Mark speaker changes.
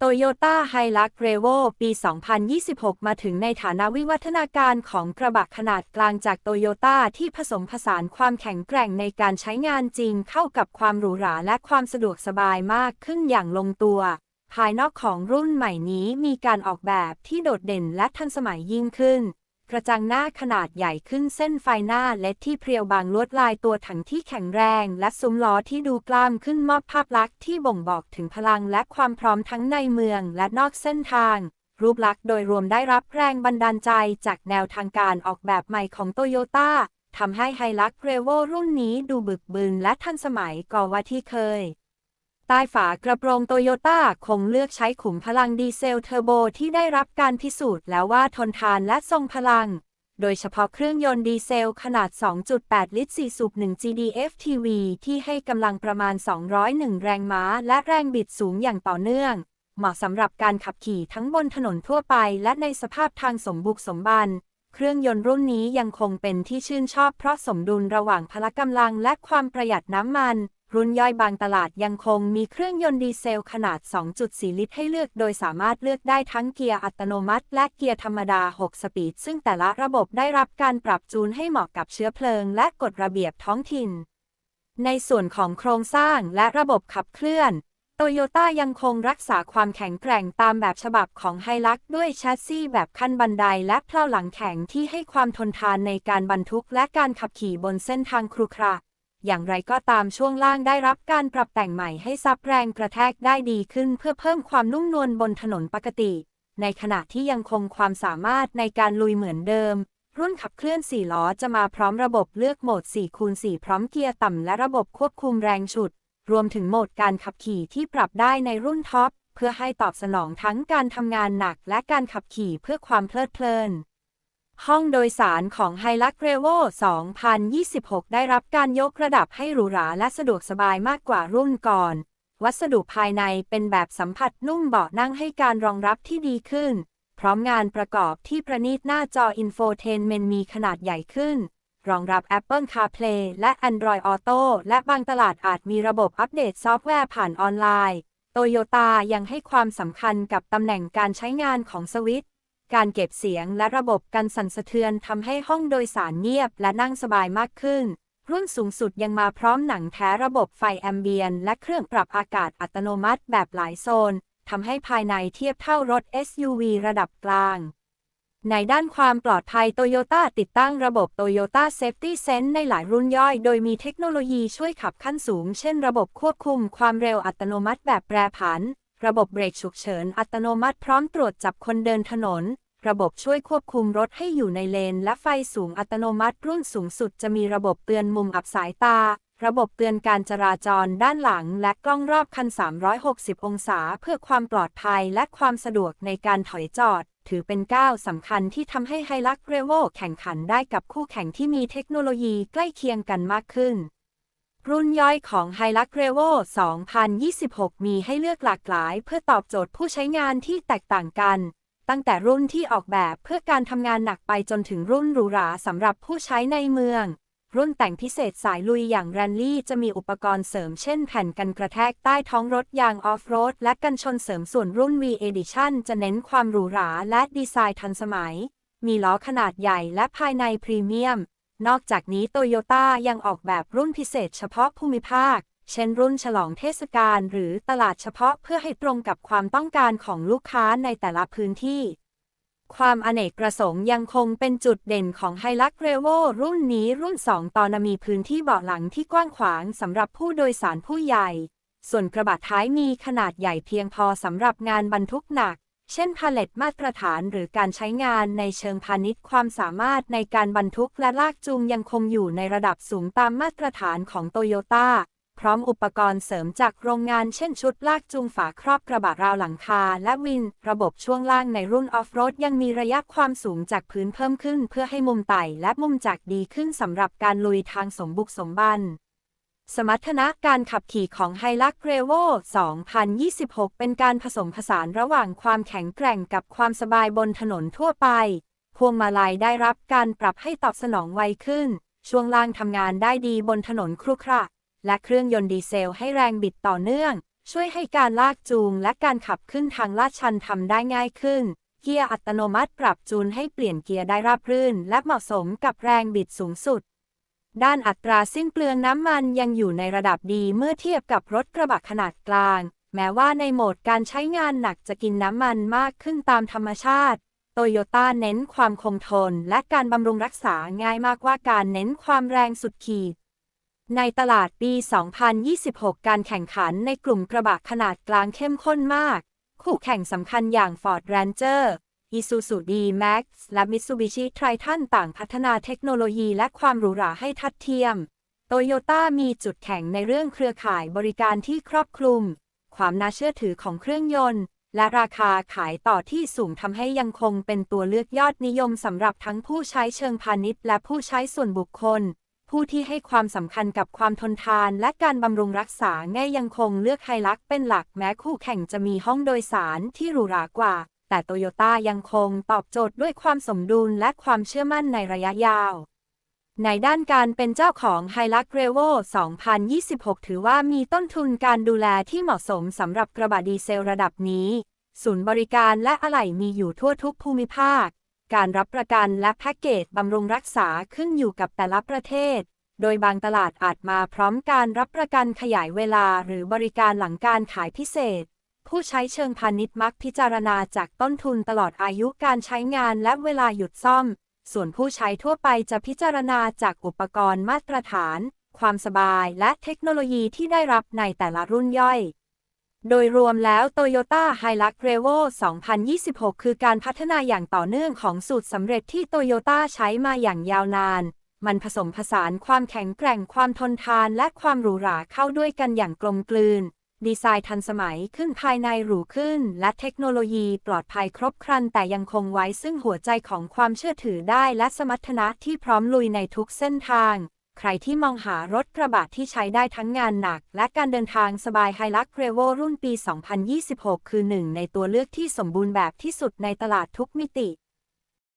Speaker 1: โตโยต้าไฮลักเรโวปี 2026 มาถึงในฐานะวิวัฒนาการของกระบะขนาดกลางจากโตโยต้าที่ผสมผสานความแข็งแกร่งในการใช้งานจริงเข้ากับความหรูหราและความสะดวกสบายมากขึ้นอย่างลงตัว ภายนอกของรุ่นใหม่นี้มีการออกแบบที่โดดเด่นและทันสมัยยิ่งขึ้น กระจังหน้าขนาดใหญ่ขึ้นเส้นไฟหน้าเล็ดที่เพรียวบางลวดลายตัวถังที่แข็งแรง และซุ้มล้อที่ดูกล้ามขึ้นมอบภาพลักษณ์ที่บ่งบอกถึงพลังและความพร้อมทั้งในเมืองและนอกเส้นทาง รูปลักษณ์โดยรวมได้รับแรงบันดาลใจจากแนวทางการออกแบบใหม่ของโตโยต้าทำให้ไฮลักเรโวรุ่นนี้ดูบึกบึนและทันสมัยกว่าที่เคย ใต้ฝากระโปรงโตโยต้าคงเลือกใช้ขุมพลังดีเซลเทอร์โบที่ได้รับการพิสูจน์แล้วว่าทนทานและทรงพลัง โดยเฉพาะเครื่องยนต์ดีเซลขนาด 2.8 ลิตร 4 สูบ 1 GDF-TV ที่ให้กำลังประมาณ 201 แรงม้า และแรงบิดสูงอย่างต่อเนื่อง เหมาะสำหรับการขับขี่ทั้งบนถนนทั่วไป และในสภาพทางสมบุกสมบันเครื่องยนต์รุ่นนี้ยังคงเป็นที่ชื่นชอบเพราะสมดุลระหว่างพละกำลังและความประหยัดน้ำมัน รุ่นย่อยบางตลาดยังคงมีเครื่องยนต์ดีเซลขนาด 2.4 ลิตรให้เลือกโดยสามารถเลือกได้ทั้งเกียร์อัตโนมัติ และเกียร์ธรรมดา 6 สปีด ซึ่งแต่ละระบบได้รับการปรับจูนให้เหมาะกับเชื้อเพลิง และกฎระเบียบท้องถิ่น ในส่วนของโครงสร้างและระบบขับเคลื่อนโตโยต้ายังคงรักษาความแข็งแกร่งตามแบบฉบับของไฮลักด้วยแชสซีแบบขั้นบันไดและเพลาหลังแข็งที่ให้ความทนทานในการบรรทุกและการขับขี่บนเส้นทางครุขระ อย่างไรก็ตามช่วงล่างได้รับการปรับแต่งใหม่ให้ซับแรงกระแทกได้ดีขึ้นเพื่อเพิ่มความนุ่มนวลบนถนนปกติ ในขณะที่ยังคงความสามารถในการลุยเหมือนเดิม รุ่นขับเคลื่อน 4 ล้อจะมาพร้อมระบบเลือกโหมด4คูณ4พร้อมเกียร์ต่ำและระบบควบคุมแรงฉุด รวมถึงโหมดการขับขี่ที่ปรับได้ในรุ่นท็อปเพื่อให้ตอบสนองทั้งการทำงานหนักและการขับขี่เพื่อความเพลิดเพลิน ห้องโดยสารของ h i l u x r e v o 2026 ได้รับการยกระดับให้หรูหราและสะดวกสบายมากกว่ารุ่นก่อน วัสดุภายในเป็นแบบสัมผัสนุ่มเบาะนั่งให้การรองรับที่ดีขึ้น พร้อมงานประกอบที่ประณีตหน้าจออินโฟเทนเมนมีขนาดใหญ่ขึ้น รองรับ Apple CarPlay และ Android Auto และบางตลาดอาจมีระบบอัปเดตซอฟต์แวร์ผ่านออนไลน์ โตโยต้ายังให้ความสำคัญกับตำแหน่งการใช้งานของสวิตช์ การเก็บเสียงและระบบกันสั่นสะเทือนทำให้ห้องโดยสารเงียบและนั่งสบายมากขึ้น รุ่นสูงสุดยังมาพร้อมหนังแท้ระบบไฟแอมเบียน และเครื่องปรับอากาศอัตโนมัติแบบหลายโซนทำให้ภายในเทียบเท่ารถ SUV ระดับกลาง ในด้านความปลอดภัยโตโยต้าติดตั้งระบบ Toyota Safety Sense ในหลายรุ่นย่อย โดยมีเทคโนโลยีช่วยขับขั้นสูง เช่นระบบควบคุมความเร็วอัตโนมัติแบบแปรผัน ระบบเบรกฉุกเฉินอัตโนมัติพร้อมตรวจจับคนเดินถนน ระบบช่วยควบคุมรถให้อยู่ในเลน และไฟสูงอัตโนมัติรุ่นสูงสุดจะมีระบบเตือนมุมอับสายตา ระบบเตือนการจราจรด้านหลัง และกล้องรอบคัน 360 องศา เพื่อความปลอดภัยและความสะดวกในการถอยจอด ถือเป็นก้าวสำคัญที่ทำให้ไฮลักเรโวแข่งขันได้กับคู่แข่งที่มีเทคโนโลยีใกล้เคียงกันมากขึ้น รุ่นย่อยของ h i l u x r e v o 2026 มีให้เลือกหลากหลายเพื่อตอบโจทย์ผู้ใช้งานที่แตกต่างกัน ตั้งแต่รุ่นที่ออกแบบเพื่อการทำงานหนักไปจนถึงรุ่นหรูหราสำหรับผู้ใช้ในเมือง รุ่นแต่งพิเศษสายลุยอย่างแรนลี่จะมีอุปกรณ์เสริมเช่นแผ่นกันกระแทกใต้ท้องรถยางออฟโรดและกันชนเสริมส่วนรุ่น V Edition จะเน้นความหรูหราและดีไซน์ทันสมัย มีล้อขนาดใหญ่และภายในพรีเมียม นอกจากนี้โตโยต้ายังออกแบบรุ่นพิเศษเฉพาะภูมิภาค เช่นรุ่นฉลองเทศกาลหรือตลาดเฉพาะเพื่อให้ตรงกับความต้องการของลูกค้าในแต่ละพื้นที่ ความอเนกประสงค์ยังคงเป็นจุดเด่นของไฮลักเรโวรุ่นนี้รุ่น 2 ตอนมีพื้นที่เบาะหลังที่กว้างขวางสำหรับผู้โดยสารผู้ใหญ่ ส่วนกระบะท้ายมีขนาดใหญ่เพียงพอสำหรับงานบรรทุกหนัก เช่นพาเลตมาตรฐานหรือการใช้งานในเชิงพาณิชย์ความสามารถในการบรรทุกและลากจูงยังคงอยู่ในระดับสูงตามมาตรฐานของโตโยต้าพร้อมอุปกรณ์เสริมจากโรงงานเช่นชุดลากจูงฝาครอบกระบะราวหลังคา และวิน ระบบช่วงล่างในรุ่นออฟโรดยังมีระยะความสูงจากพื้นเพิ่มขึ้นเพื่อให้มุมไต่และมุมจากดีขึ้นสำหรับการลุยทางสมบุกสมบัน สมรรถนะการขับขี่ของไฮลักเรโว2026 เป็นการผสมผสานระหว่างความแข็งแกร่งกับความสบายบนถนนทั่วไป พวงมาลัยได้รับการปรับให้ตอบสนองไวขึ้น ช่วงล่างทำงานได้ดีบนถนนครุขระ และเครื่องยนต์ดีเซลให้แรงบิดต่อเนื่อง ช่วยให้การลากจูงและการขับขึ้นทางลาดชันทำได้ง่ายขึ้น เกียร์อัตโนมัติปรับจูนให้เปลี่ยนเกียร์ได้ราบรื่น และเหมาะสมกับแรงบิดสูงสุด ด้านอัตราสิ้นเปลืองน้ำมันยังอยู่ในระดับดีเมื่อเทียบกับรถกระบะขนาดกลาง แม้ว่าในโหมดการใช้งานหนักจะกินน้ำมันมากขึ้นตามธรรมชาติ โตโยต้าเน้นความคงทน และการบำรุงรักษาง่ายมากกว่าการเน้นความแรงสุดขีด ในตลาดปี 2026 การแข่งขันในกลุ่มกระบะขนาดกลางเข้มข้นมาก คู่แข่งสำคัญอย่าง Ford Ranger Isuzu D-Max และ Mitsubishi Triton ต่างพัฒนาเทคโนโลยีและความหรูหราให้ทัดเทียม โตโยต้ามีจุดแข็งในเรื่องเครือข่ายบริการที่ครอบคลุม ความน่าเชื่อถือของเครื่องยนต์ และราคาขายต่อที่สูงทำให้ยังคงเป็นตัวเลือกยอดนิยมสำหรับทั้งผู้ใช้เชิงพาณิชย์และผู้ใช้ส่วนบุคคล ผู้ที่ให้ความสำคัญกับความทนทาน และการบำรุงรักษาง่ายยังคงเลือกไฮลักเป็นหลักแม้คู่แข่งจะมีห้องโดยสารที่หรูหรากว่า แต่โตโยต้ายังคงตอบโจทย์ด้วยความสมดุลและความเชื่อมั่นในระยะยาว ในด้านการเป็นเจ้าของ h i l u x r e v o 2026 ถือว่ามีต้นทุนการดูแลที่เหมาะสมสำหรับกระบะดีเซลระดับนี้ ศูนย์บริการและอะไหล่มีอยู่ทั่วทุกภูมิภาค การรับประกันและแพ็กเกจบำรุงรักษาขึ้นอยู่กับแต่ละประเทศ โดยบางตลาดอาจมาพร้อมการรับประกันขยายเวลาหรือบริการหลังการขายพิเศษ ผู้ใช้เชิงพาณิชย์มักพิจารณาจากต้นทุนตลอดอายุการใช้งานและเวลาหยุดซ่อม ส่วนผู้ใช้ทั่วไปจะพิจารณาจากอุปกรณ์มาตรฐาน ความสบายและเทคโนโลยีที่ได้รับในแต่ละรุ่นย่อย โดยรวมแล้ว Toyota Hilux Revo 2026 คือการพัฒนาอย่างต่อเนื่องของสูตรสำเร็จที่โตโยต้าใช้มาอย่างยาวนาน มันผสมผสานความแข็งแกร่งความทนทานและความหรูหราเข้าด้วยกันอย่างกลมกลืน ดีไซน์ทันสมัยขึ้นภายในหรูขึ้น และเทคโนโลยีปลอดภัยครบครันแต่ยังคงไว้ซึ่งหัวใจของความเชื่อถือได้และสมรรถนะที่พร้อมลุยในทุกเส้นทาง ใครที่มองหารถกระบะที่ใช้ได้ทั้งงานหนัก และการเดินทางสบายไฮลักเรโวรุ่นปี 2026 คือหนึ่งในตัวเลือกที่สมบูรณ์แบบที่สุดในตลาดทุกมิติ